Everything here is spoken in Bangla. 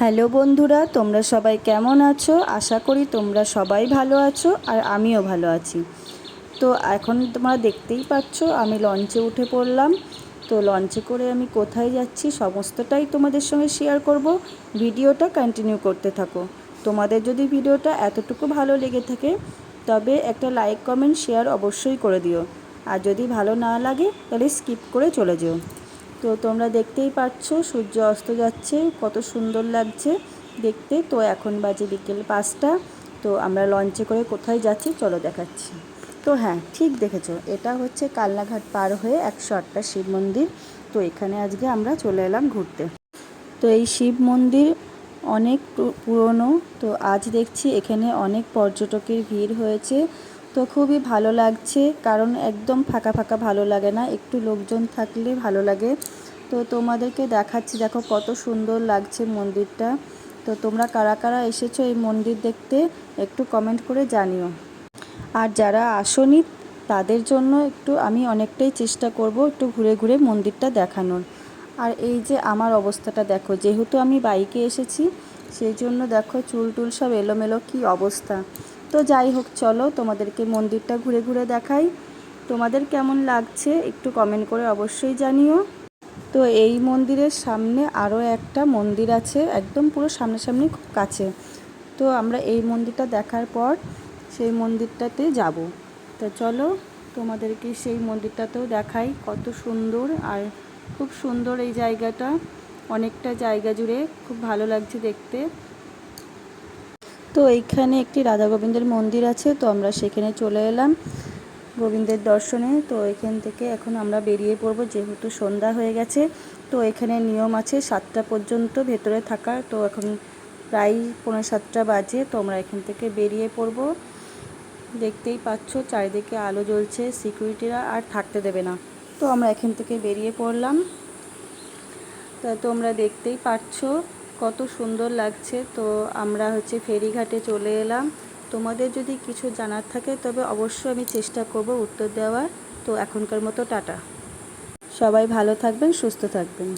হ্যালো বন্ধুরা, তোমরা সবাই কেমন আছো? আশা করি তোমরা সবাই ভালো আছো আর আমিও ভালো আছি। তো এখন তোমরা দেখতেই পাচ্ছ, আমি লঞ্চে উঠে পড়লাম। তো লঞ্চে করে আমি কোথায় যাচ্ছি সমস্তটাই তোমাদের সঙ্গে শেয়ার করব। ভিডিওটা কন্টিনিউ করতে থাকো। তোমাদের যদি ভিডিওটা এতটুকু ভালো লেগে থাকে, তবে একটা লাইক কমেন্ট শেয়ার অবশ্যই করে দিও। আর যদি ভালো না লাগে, তাহলে স্কিপ করে চলে যেও। তো তোমরা দেখতেই পাচ্ছ, সূর্য অস্ত যাচ্ছে, কত সুন্দর লাগছে দেখতে। তো এখন বাজে বিকেল পাঁচটা, তো আমরা লঞ্চে করে কোথায় যাচ্ছি চলো দেখাচ্ছি। তো হ্যাঁ ঠিক দেখেছ, এটা হচ্ছে কালনাঘাট পার হয়ে একশো আটটা শিব মন্দির। তো এখানে আজকে আমরা চলে এলাম ঘুরতে। তো এই শিব মন্দির অনেক পুরনো, তো আজ দেখছি এখানে অনেক পর্যটকের ভিড় হয়েছে। তো খুবই ভালো লাগছে, কারণ একদম ফাঁকা ফাঁকা ভালো লাগে না। একটু লোকজন থাকলে ভালো লাগে। তো তোমাদেরকে দেখাচ্ছি, দেখো কত সুন্দর লাগছে মন্দিরটা। তো তোমরা কারা কারা এসেছ এই মন্দির দেখতে, একটু কমেন্ট করে জানিও। আর যারা আসনি, তাদের জন্য একটু আমি অনেকটাই চেষ্টা করব একটু ঘুরে ঘুরে মন্দিরটা দেখানোর। আর এই যে আমার অবস্থাটা দেখো, যেহেতু আমি বাইকে এসেছি, সেই জন্য দেখো চুল টুল সব এলোমেলো কী অবস্থা। তো যাই হোক, চলো তোমাদেরকে মন্দিরটা ঘুরে ঘুরে দেখাই। তোমাদের কেমন লাগছে একটু কমেন্ট করে অবশ্যই জানিও। তো এই মন্দিরের সামনে আরও একটা মন্দির আছে, একদম পুরো সামনাসামনি খুব কাছে। তো আমরা এই মন্দিরটা দেখার পর সেই মন্দিরটাতে যাব। তো চলো তোমাদেরকে সেই মন্দিরটাতেও দেখাই কত সুন্দর আর খুব সুন্দর এই জায়গাটা। অনেকটা জায়গা জুড়ে খুব ভালো লাগছে দেখতে। তো এইখানে একটি রাধা গোবিন্দের মন্দির আছে, তো আমরা সেখানে চলে এলাম গোবিন্দের দর্শনে। তো এখান থেকে এখন আমরা বেরিয়ে পড়ব, যেহেতু সন্ধ্যা হয়ে গেছে, তো এখানে নিয়ম আছে সাতটা পর্যন্ত ভেতরে থাকার। তো এখন প্রায় পনেরো সাতটা বাজে, তো আমরা এখান থেকে বেরিয়ে পড়ব। দেখতেই পাচ্ছ, চারিদিকে আলো জ্বলছে, সিকিউরিটিরা আর থাকতে দেবে না। তো আমরা এখান থেকে বেরিয়ে পড়লাম। তা তোমরা দেখতেই পাচ্ছ কত সুন্দর লাগছে। তো আমরা হচ্ছে ফেরিঘাটে চলে এলাম। তোমাদের যদি কিছু জানার থাকে, তবে অবশ্যই আমি চেষ্টা করব উত্তর দেওয়ার। তো এখনকার মতো টাটা। সবাই ভালো থাকবেন, সুস্থ থাকবেন।